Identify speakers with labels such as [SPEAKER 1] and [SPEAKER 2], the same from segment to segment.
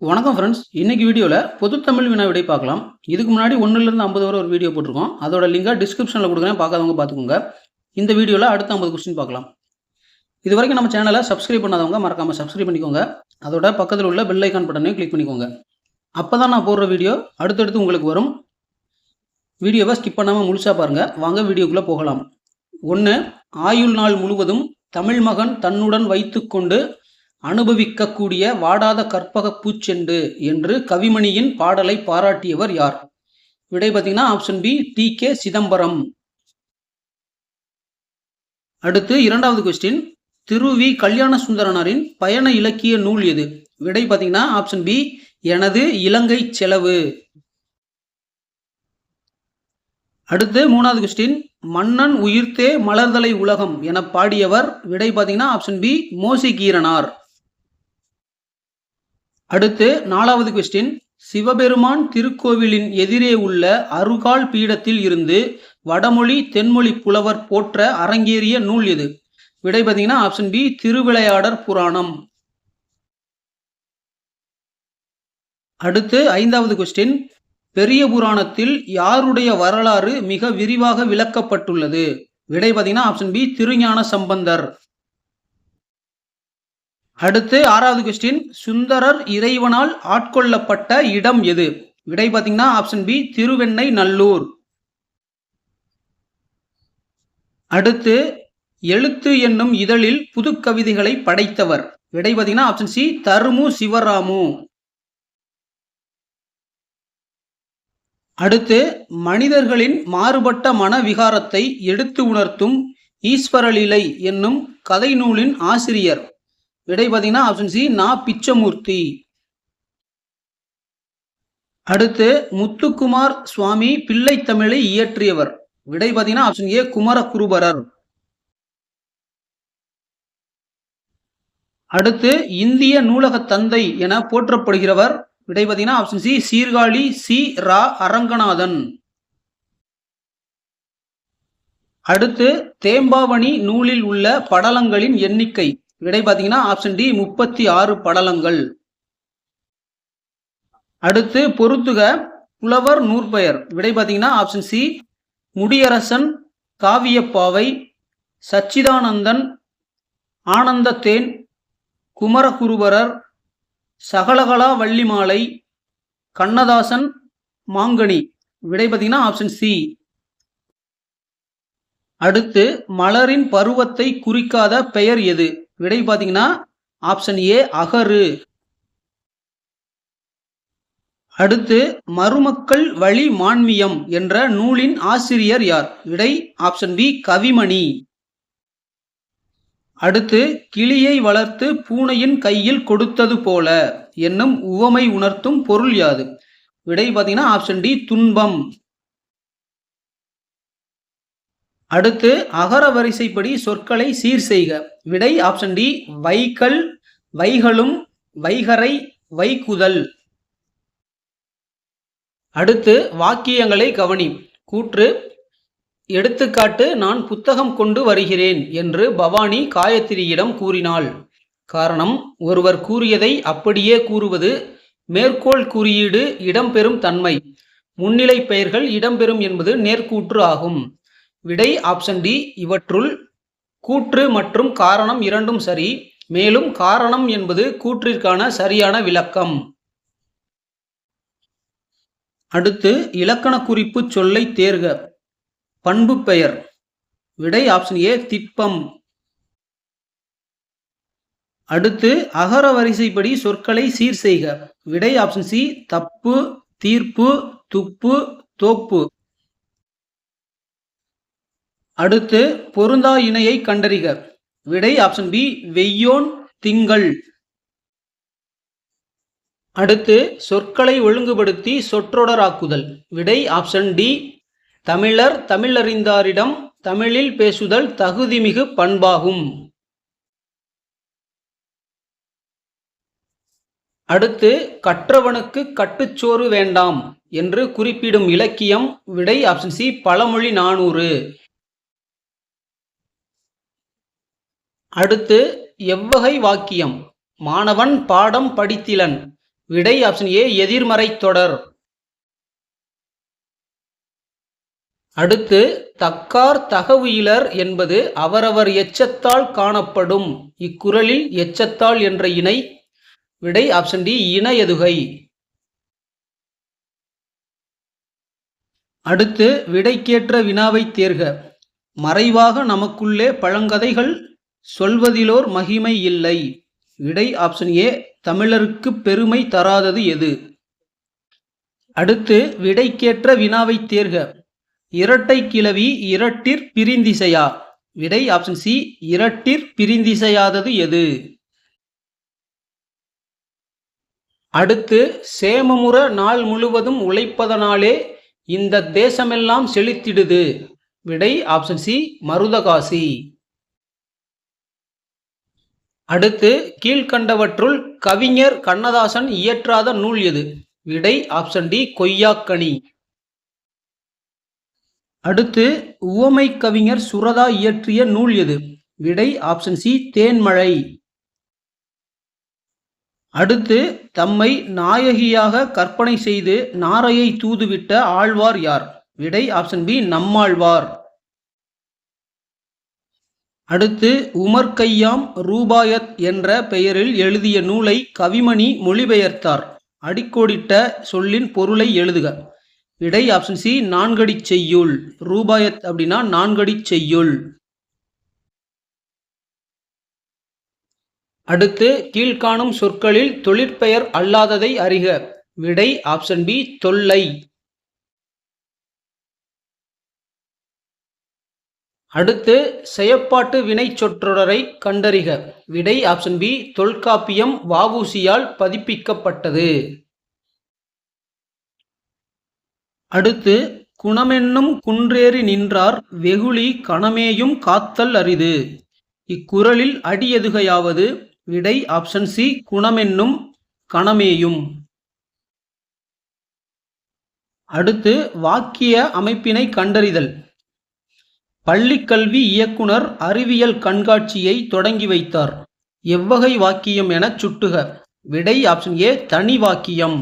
[SPEAKER 1] வணக்கம் ஃப்ரெண்ட்ஸ் இன்றைக்கி வீடியோவில் பொதுத்தமிழ் வினா விடை பார்க்கலாம். இதுக்கு முன்னாடி ஒன்றுலேருந்து ஐம்பது வரை ஒரு வீடியோ போட்டிருக்கோம். அதோட லிங்கை டிஸ்கிரிப்ஷனில் கொடுக்குறேன். பார்க்காதவங்க பார்த்துக்கோங்க. இந்த வீடியோவில் அடுத்த ஐம்பது கொஸ்டின் பார்க்கலாம். இது வரைக்கும் நம்ம சேனலை சப்ஸ்கிரைப் பண்ணாதவங்க மறக்காமல் சப்ஸ்கிரைப் பண்ணிக்கோங்க. அதோட பக்கத்தில் உள்ள பெல் ஐக்கான் பட்டனையும் கிளிக் பண்ணிக்கோங்க. அப்போ தான் நான் போடுற வீடியோ அடுத்தடுத்து உங்களுக்கு வரும். வீடியோவை ஸ்கிப் பண்ணாமல் முழுசாக பாருங்கள் வாங்க வீடியோக்குள்ளே போகலாம். ஒன்று ஆயுள் நாள் முழுவதும் தமிழ் மகன் தன்னுடன் வைத்துக்கொண்டு அனுபவிக்கக்கூடிய வாடாத கற்பக பூச்செண்டு என்று கவிமணியின் பாடலை பாராட்டியவர் யார்? விடை பார்த்தீங்கன்னா option B T K Chidambaram. அடுத்து இரண்டாவது கொஸ்டின் திரு வி கல்யாண சுந்தரனாரின் பயண இலக்கிய நூல் எது? விடை பார்த்தீங்கன்னா ஆப்ஷன் பி எனது இலங்கை செலவு. அடுத்து மூணாவது கொஸ்டின் மன்னன் உயிர்த்தே மலர்தலை உலகம் என பாடியவர். விடை பார்த்தீங்கன்னா ஆப்ஷன் பி மோசி கீரனார் அடுத்து நாலாவது கொஸ்டின் சிவபெருமான் திருக்கோவிலின் எதிரே உள்ள அருகால் பீடத்தில் இருந்து வடமொழி தென்மொழி புலவர் போற்ற அரங்கேறிய நூல் எது? விடை பார்த்தீங்கன்னா ஆப்ஷன் பி திருவிளையாடற் புராணம். அடுத்து ஐந்தாவது கொஸ்டின் பெரிய புராணத்தில் யாருடைய வரலாறு மிக விரிவாக விளக்கப்பட்டுள்ளது? விடை பார்த்தீங்கன்னா ஆப்ஷன் பி திருஞான சம்பந்தர். அடுத்து ஆறாவது கொஸ்டின் சுந்தரர் இறைவனால் ஆட்கொள்ளப்பட்ட இடம் எது? விடை பார்த்தீங்கன்னா ஆப்ஷன் பி திருவெண்ணை நல்லூர். அடுத்து எழுத்து என்னும் இதழில் புது கவிதைகளை படைத்தவர். விடை பார்த்தீங்கன்னா ஆப்ஷன் சி தருமு சிவராமு. அடுத்து மனிதர்களின் மாறுபட்ட மனவிகாரத்தை எடுத்து உணர்த்தும் ஈஸ்வரலீலை என்னும் கதை நூலின் ஆசிரியர். விடை பார்த்தீங்கன்னா ஆப்ஷன் சி நா பிச்சமூர்த்தி. அடுத்து முத்துக்குமார் சுவாமி பிள்ளை தமிழை இயற்றியவர். விடை பார்த்தீங்கன்னா ஆப்ஷன் ஏ குமரகுருபரர். அடுத்து இந்திய நூலக தந்தை என போற்றப்படுகிறவர். விடை பார்த்தீங்கன்னா ஆப்ஷன் சி சீர்காழி சி. ரா. அரங்கநாதன். அடுத்து தேம்பாவணி நூலில் உள்ள படலங்களின் எண்ணிக்கை. விடை பார்த்தீங்கன்னா ஆப்ஷன் டி முப்பத்தி ஆறு படலங்கள். அடுத்து பொருத்துக புலவர் நூற்பெயர். விடை பார்த்தீங்கன்னா ஆப்ஷன் சி முடியரசன் காவியப்பாவை சச்சிதானந்தன் ஆனந்தத்தேன் குமரகுருபரர் சகலகலா வள்ளிமாலை கண்ணதாசன் மாங்கனி. விடை பார்த்தீங்கன்னா ஆப்ஷன் சி அடுத்து மலரின் பருவத்தை குறிக்காத பெயர் எது? விடை பார்த்தீங்கன்னா ஆப்ஷன் ஏ அகரு அடுத்து மருமக்கள் வழி மான்மியம் என்ற நூலின் ஆசிரியர் யார்? விடை ஆப்ஷன் பி கவிமணி. அடுத்து கிளியை வளர்த்து பூனையின் கையில் கொடுத்தது போல என்னும் உவமை உணர்த்தும் பொருள் யாது? விடை பார்த்தீங்கன்னா ஆப்ஷன் டி துன்பம். அடுத்து அகர வரிசைப்படி சொற்களை சீர் செய்க. விடை ஆப்ஷன் டி வைக்கல் வைகளும் வைகரை வைக்குதல் அடுத்து வாக்கியங்களை கவனி. கூற்று எடுத்துக்காட்டு நான் புத்தகம் கொண்டு வருகிறேன் என்று பவானி காயத்ரியிடம் கூறினாள். காரணம் ஒருவர் கூறியதை அப்படியே கூறுவது மேற்கோள் குறியீடு இடம்பெறும் தன்மை முன்னிலை பெயர்கள் இடம்பெறும் என்பது நேர்கூற்று ஆகும். விடை ஆப்ஷன் டி இவற்றுள் கூற்று மற்றும் காரணம் இரண்டும் சரி. மேலும் காரணம் என்பது கூற்றிற்கான சரியான விளக்கம். அடுத்து இலக்கண குறிப்பு சொல்லை தேர்க. பண்பு பெயர். விடை ஆப்ஷன் ஏ திப்பம் அடுத்து அகர வரிசைப்படி சொற்களை சீர் செய்க. விடை ஆப்ஷன் சி தப்பு தீர்ப்பு துப்பு தோப்பு. அடுத்து பொருந்தா இணையை கண்டறிக. விடை ஆப்ஷன் பி வெய்யோன் திங்கள். அடுத்து சொற்களை ஒழுங்குபடுத்தி சொற்றொடராக்குதல். விடை ஆப்ஷன் டி தமிழர் தமிழறிந்தாரிடம் தமிழில் பேசுதல் தகுதிமிகு பண்பாகும். அடுத்து கற்றவனுக்கு கட்டுச்சோறு வேண்டாம் என்று குறிப்பிடும் இலக்கியம். விடை ஆப்ஷன் சி பழமொழி நானூறு. அடுத்து எவ்வகை வாக்கியம். மாணவன் பாடம் படித்திலன். விடை ஆப்ஷன் ஏ எதிர்மறை தொடர். அடுத்து தக்கார் தகவு இலர் என்பது அவரவர் எச்சத்தால் காணப்படும். இக்குறளில் எச்சத்தால் என்ற இணை. விடை ஆப்ஷன் டி இணையதுகை அடுத்து விடைக்கேற்ற வினாவை தேர்க. மறைவாக நமக்குள்ளே பழங்கதைகள் சொல்வதிலோர் மகிமை இல்லை. விடை ஆப்ஷன் ஏ தமிழருக்கு பெருமை தராதது எது? அடுத்து விடைக்கேற்ற வினாவை தேர்க. இரட்டை கிளவி இரட்டிற் பிரிந்திசையா? விடை ஆப்ஷன் சி இரட்டிற் பிரிந்திசையாதது எது? அடுத்து சேமமுற நாள் முழுவதும் உழைப்பதனாலே இந்த தேசமெல்லாம் செழித்திடுது. விடை ஆப்ஷன் சி மருதகாசி. அடுத்து கீழ்கண்டவற்றுள் கவிஞர் கண்ணதாசன் இயற்றாத நூல் எது? விடை ஆப்ஷன் டி கொய்யாக்கனி. அடுத்து உவமை கவிஞர் சுரதா இயற்றிய நூல் எது? விடை ஆப்ஷன் சி தேன்மழை. அடுத்து தம்மை நாயகியாக கற்பனை செய்து நாரையை தூதுவிட்ட ஆழ்வார் யார்? விடை ஆப்ஷன் பி நம்மாழ்வார். அடுத்து உமர் கையாம் ரூபாயத் என்ற பெயரில் எழுதிய நூலை கவிமணி மொழிபெயர்த்தார். அடிக்கோடிட்ட சொல்லின் பொருளை எழுதுக. விடை ஆப்ஷன் சி நான்கடி செய்யுள். ரூபாயத் அப்படின்னா நான்கடி செய்யுள். அடுத்து கீழ்காணும் சொற்களில் தொழிற்பெயர் அல்லாததை அறிக. விடை ஆப்ஷன் பி தொல்லை. அடுத்து செயப்பாட்டு வினை சொற்றொடரை கண்டறிக. விடை ஆப்ஷன் பி தொல்காப்பியம் வாவூசியால் பதிப்பிக்கப்பட்டது. அடுத்து குணமென்னும் குன்றேறி நின்றார் வெகுளி கணமேயும் காத்தல் அரிது. இக்குறளில் அடியெதுகையாவது விடை ஆப்ஷன் சி குணமென்னும் கணமேயும். அடுத்து வாக்கிய அமைப்பினை கண்டறிதல். பள்ளிக்கல்வி இயக்குனர் அறிவியல் கண்காட்சியை தொடங்கி வைத்தார். எவ்வகை வாக்கியம் எனச் சுட்டுக. விடை ஆப்ஷன் ஏ தனி வாக்கியம்.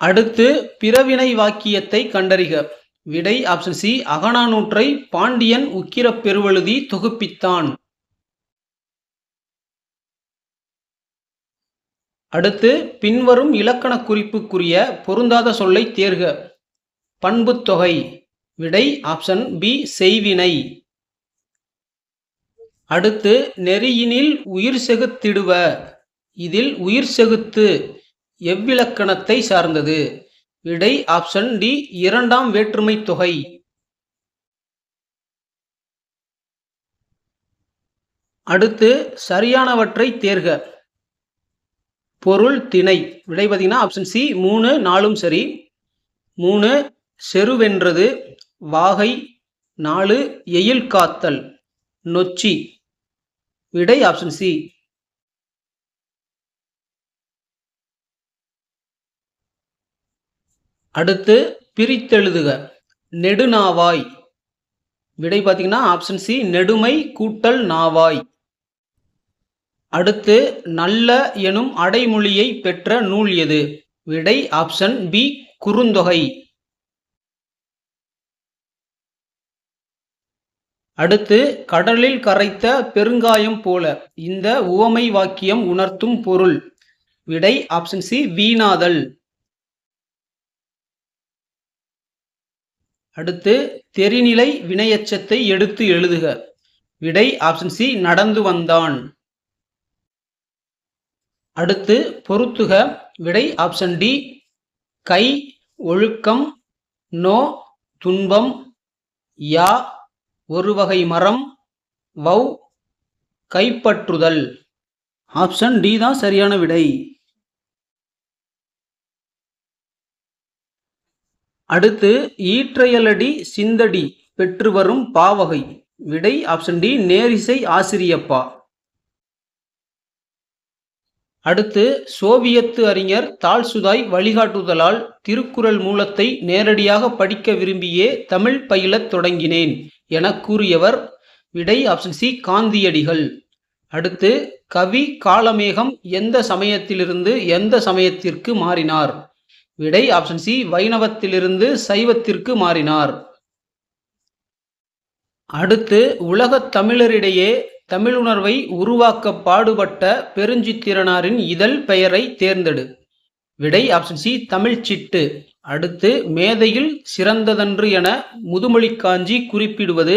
[SPEAKER 1] அடுத்து பிறவினை வாக்கியத்தை கண்டறிக. விடை ஆப்ஷன் சி அகனானூற்றை பாண்டியன் உக்கிரப் பெருவழுதி தொகுப்பித்தான். அடுத்து பின்வரும் இலக்கண குறிப்புக்குரிய பொருந்தாத சொல்லை தேர்க. பண்புத்தொகை விடை ஆப்ஷன் பி செய்வினை. அடுத்து நெறியினில் உயிர் செகுத்திடுவ. இதில் உயிர் செகுத்து எவ்விலக்கணத்தை சார்ந்தது? விடை ஆப்ஷன் டி இரண்டாம் வேற்றுமை தொகை. அடுத்து சரியானவற்றை தேர்க. பொருள் திணை. விடை பார்த்தீங்கன்னா ஆப்ஷன் சி மூணு நாலும் சரி. மூணு செருவென்றது. வாகை நாலு எயில் காத்தல். நொச்சி. விடை ஆப்ஷன் சி அடுத்து பிரித்தெழுதுக. நெடுநாவாய். விடை பார்த்தீங்கன்னா ஆப்ஷன் சி நெடுமை கூட்டல் நாவாய். அடுத்து நல்ல எனும் அடைமொழியை பெற்ற நூல் எது? விடை ஆப்ஷன் பி குறுந்தொகை. அடுத்து கடலில் கரைத்த பெருங்காயம் போல இந்த உவமை வாக்கியம் உணர்த்தும் பொருள். விடை ஆப்ஷன் சி வீணாதல். அடுத்து தெரிநிலை வினையச்சத்தை எடுத்து எழுதுக. விடை ஆப்ஷன் சி நடந்து வந்தான். அடுத்து பொருத்துக விடை ஆப்ஷன் டி கை ஒழுக்கம் நோ துன்பம் யா ஒரு வகை மரம் வௌ கைப்பற்றுதல். ஆப்ஷன் டி தான் சரியான விடை. அடுத்து ஈற்றையலடி சிந்தடி பெற்று வரும் பாவகை. விடை ஆப்ஷன் டி நேரிசை ஆசிரியப்பா. அடுத்து சோவியத்து அறிஞர் தால்சுதாய் வழிகாட்டுதலால் திருக்குறள் மூலத்தை நேரடியாக படிக்க விரும்பியே தமிழ் பயிலத் தொடங்கினேன் என கூறியவர் விடை ஆப்ஷன் சி காந்தியடிகள். அடுத்து கவி காலமேகம் எந்த சமயத்திலிருந்து எந்த சமயத்திற்கு மாறினார்? விடை ஆப்ஷன் சி வைணவத்திலிருந்து சைவத்திற்கு மாறினார். அடுத்து உலகத் தமிழரிடையே தமிழ் உணர்வை உருவாக்க பாடுபட்ட பெருஞ்சித்திரனாரின் இதழ் பெயரை தேர்ந்தெடு. விடை ஆப்ஷன் சி தமிழ்ச்சிட்டு அடுத்து மேதையில் சிறந்ததன்று என முதுமொழி காஞ்சி குறிப்பிடுவது.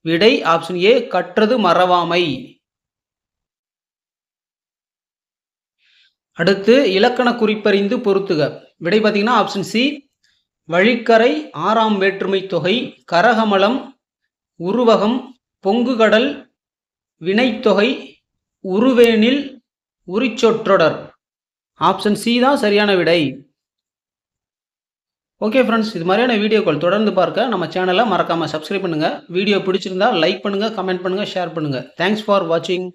[SPEAKER 1] விடை ஆப்ஷன் ஏ கற்றது மறவாமை. அடுத்து இலக்கண குறிப்பறிந்து பொருத்துக. விடை பார்த்தீங்கன்னா ஆப்ஷன் சி வழிக்கரை ஆறாம் வேற்றுமை தொகை கரகமலம் உருவகம் பொங்குகடல் வினைத்தொகை உருவேனில் உரிச்சொற்றொடர். ஆப்ஷன் சி தான் சரியான விடை. ஓகே ஃப்ரெண்ட்ஸ் இது மாதிரியான வீடியோக்கள் தொடர்ந்து பார்க்க நம்ம சேனலை மறக்காமல் சப்ஸ்கிரைப் பண்ணுங்கள் வீடியோ பிடிச்சிருந்தா லைக் பண்ணுங்கள் கமெண்ட் பண்ணுங்கள் ஷேர் பண்ணுங்கள் தேங்க்ஸ் ஃபார் வாட்சிங்